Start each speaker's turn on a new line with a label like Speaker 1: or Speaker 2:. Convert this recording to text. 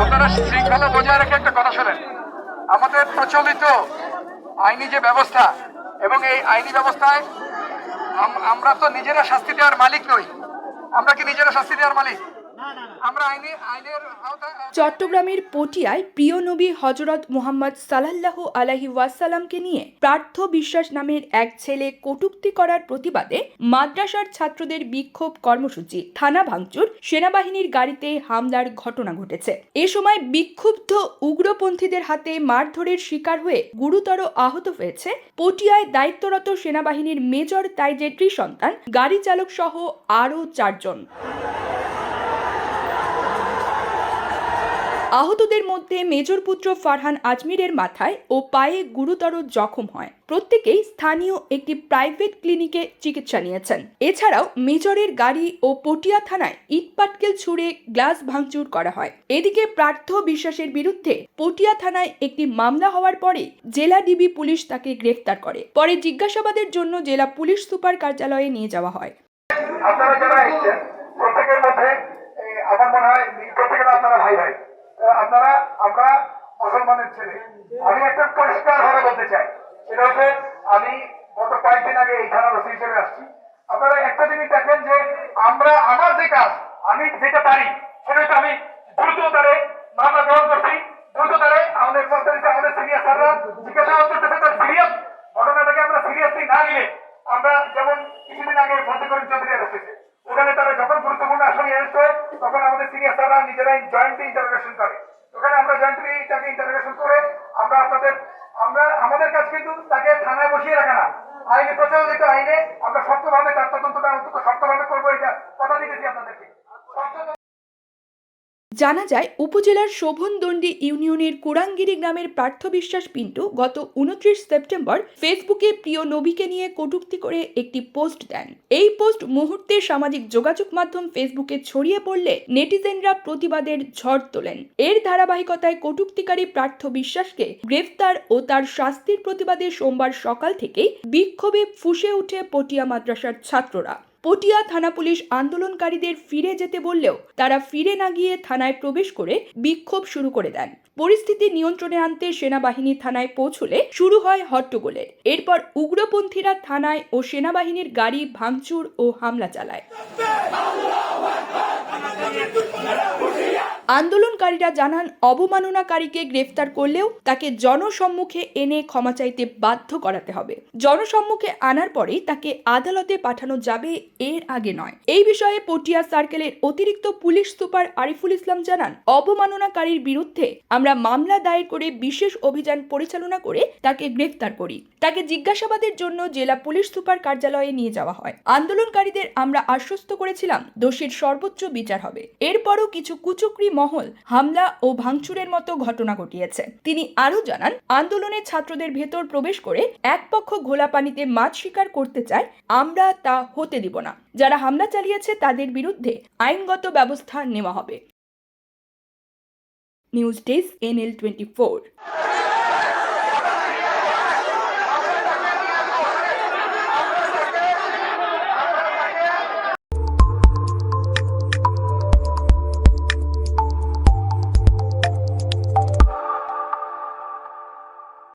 Speaker 1: আপনারা শৃঙ্খলা বজায় রেখে একটা কথা শোনেন। আমাদের প্রচলিত আইনি যে ব্যবস্থা এবং এই আইনি ব্যবস্থায় আম- আমরা তো নিজেরা শাস্তি দেওয়ার মালিক নই। আমরা কি নিজেরা শাস্তি দেওয়ার মালিক?
Speaker 2: চট্টগ্রামের পটিয়ায় প্রিয় নবী হজরত মুহাম্মদ সাল্লাহ আলাহি ওয়াসাল্লামকে নিয়ে প্রার্থ বিশ্বাস নামের এক ছেলে কটূক্তি করার প্রতিবাদে মাদ্রাসার ছাত্রদের বিক্ষোভ কর্মসূচি থানা ভাঙচুর সেনাবাহিনীর গাড়িতে হামলার ঘটনা ঘটেছে। এ সময় বিক্ষুব্ধ উগ্রপন্থীদের হাতে মারধরের শিকার হয়ে গুরুতর আহত হয়েছে পটিয়ায় দায়িত্বরত সেনাবাহিনীর মেজর তাইজের সন্তান গাড়ি চালক সহ আরও চারজন। আহতদের মধ্যে মেজর পুত্র ফারহান আজমিরের মাথায় ও পায়ে গুরুতর জখম হয়। প্রত্যেকেই স্থানীয় একটি প্রাইভেট ক্লিনিকে চিকিৎসা নিয়েছেন। এছাড়াও মেজরের গাড়ি ও পটিয়া থানায় ইটপাটকেল ছুড়ে গ্লাস ভাঙচুর করা হয়। এদিকে প্রার্থ বিশ্বাসের বিরুদ্ধে পটিয়া থানায় একটি মামলা হওয়ার পরে জেলা ডিবি পুলিশ তাকে গ্রেফতার করে। পরে জিজ্ঞাসাবাদের জন্য জেলা পুলিশ সুপার কার্যালয়ে নিয়ে যাওয়া হয়।
Speaker 1: আপনারা যারা এসছেন প্রত্যেকের মধ্যে এই, আমার মনে হয় প্রত্যেকের আপনারা ভাই ভাই আহ, আপনারা আমরা মুসলমানের ছেলে। আমি একটা পরিষ্কার ভাবে বলতে চাই। সেটা হচ্ছে, আমি গত কয়েকদিন আগে এই থানার হিসেবে আসছি। আপনারা একটা জিনিস দেখেন যে, আমরা আমার যে কাজ, আমি যেটা পারি, সেটা হচ্ছে আমি দ্রুত তারে মামলা গ্রহণ করছি। দ্রুত তারে আমাদের কর্মচারী আমাদের সিনিয়র স্যাররা জিজ্ঞাসাবাদ করতেছে তার সিরিয়াস ঘটনাটাকে আমরা সিরিয়াসলি না নিলে আমরা যেমন কিছুদিন আগে ফতেকরী চৌধুরী অ্যারেস্ট ওখানে তারা যখন গুরুত্বপূর্ণ অ্যারেস্ট হয়, তখন আমাদের সিনিয়র স্যাররা নিজেরাই জয়েন্ট ইন্টারোগেশন করে। ওখানে আমরা জয়েন্টলি তাকে ইন্টারোগেশন করে আমরা আপনাদের, আমরা, আমাদের কাজ কিন্তু তাকে থানায় বসিয়ে রাখা না। আইনে প্রচলিত আইনে আমরা শক্তভাবে তার তদন্তটা অন্তত শক্তভাবে করব, এটা কথা দিতেছি আপনাদেরকে।
Speaker 2: জানা যায়, উপজেলার শোভনদণ্ডী ইউনিয়নের কুরাঙ্গিরি গ্রামের পার্থ বিশ্বাস পিন্টু গত উনত্রিশ সেপ্টেম্বর ফেসবুকে প্রিয় নবীকে নিয়ে কটূক্তি করে একটি পোস্ট দেন। এই পোস্ট মুহূর্তে সামাজিক যোগাযোগ মাধ্যম ফেসবুকে ছড়িয়ে পড়লে নেটিজেনরা প্রতিবাদের ঝড় তোলেন। এর ধারাবাহিকতায় কটূক্তিকারী পার্থ বিশ্বাসকে গ্রেফতার ও তার শাস্তির প্রতিবাদে সোমবার সকাল থেকেই বিক্ষোভে ফুঁসে ওঠে পটিয়া মাদ্রাসার ছাত্ররা। পটিয়া থানা পুলিশ আন্দোলনকারীদের ফিরে যেতে বললেও তারা ফিরে না গিয়ে থানায় প্রবেশ করে বিক্ষোভ শুরু করে দেন। পরিস্থিতি নিয়ন্ত্রণে আনতে সেনাবাহিনী থানায় পৌঁছলে শুরু হয় হট্টগোলের। এরপর উগ্রপন্থীরা থানায় ও সেনাবাহিনীর গাড়ি ভাঙচুর ও হামলা চালায়। আন্দোলনকারীরা জানান, অবমাননাকারীকে গ্রেফতার করলেও তাকে জনসম্মুখে এনে ক্ষমা চাইতে বাধ্য করাতে হবে। জনসম্মুখে আনার পরেই তাকে আদালতে পাঠানো যাবে এর আগে নয়। এই বিষয়ে পটিয়া সার্কেলের অতিরিক্ত পুলিশ সুপার আরিফুল ইসলাম জানান, অবমাননাকারীর বিরুদ্ধে আমরা মামলা দায়ের করে বিশেষ অভিযান পরিচালনা করে তাকে গ্রেফতার করি। তাকে জিজ্ঞাসাবাদের জন্য জেলা পুলিশ সুপার কার্যালয়ে নিয়ে যাওয়া হয়। আন্দোলনকারীদের আমরা আশ্বস্ত করেছিলাম, দোষীর সর্বোচ্চ বিচার হবে। এরপরও কিছু কুচক্রি মহল, হামলা ও ভাঙচুরের মতো ঘটনা ঘটিয়েছে। তিনি আরও জানান, আন্দোলনে ছাত্রদের ভেতর প্রবেশ করে এক পক্ষ ঘোলা পানিতে মাছ শিকার করতে চায়, আমরা তা হতে দিব না। যারা হামলা চালিয়েছে তাদের বিরুদ্ধে আইনগত ব্যবস্থা নেওয়া হবে। News desk, NL twenty four.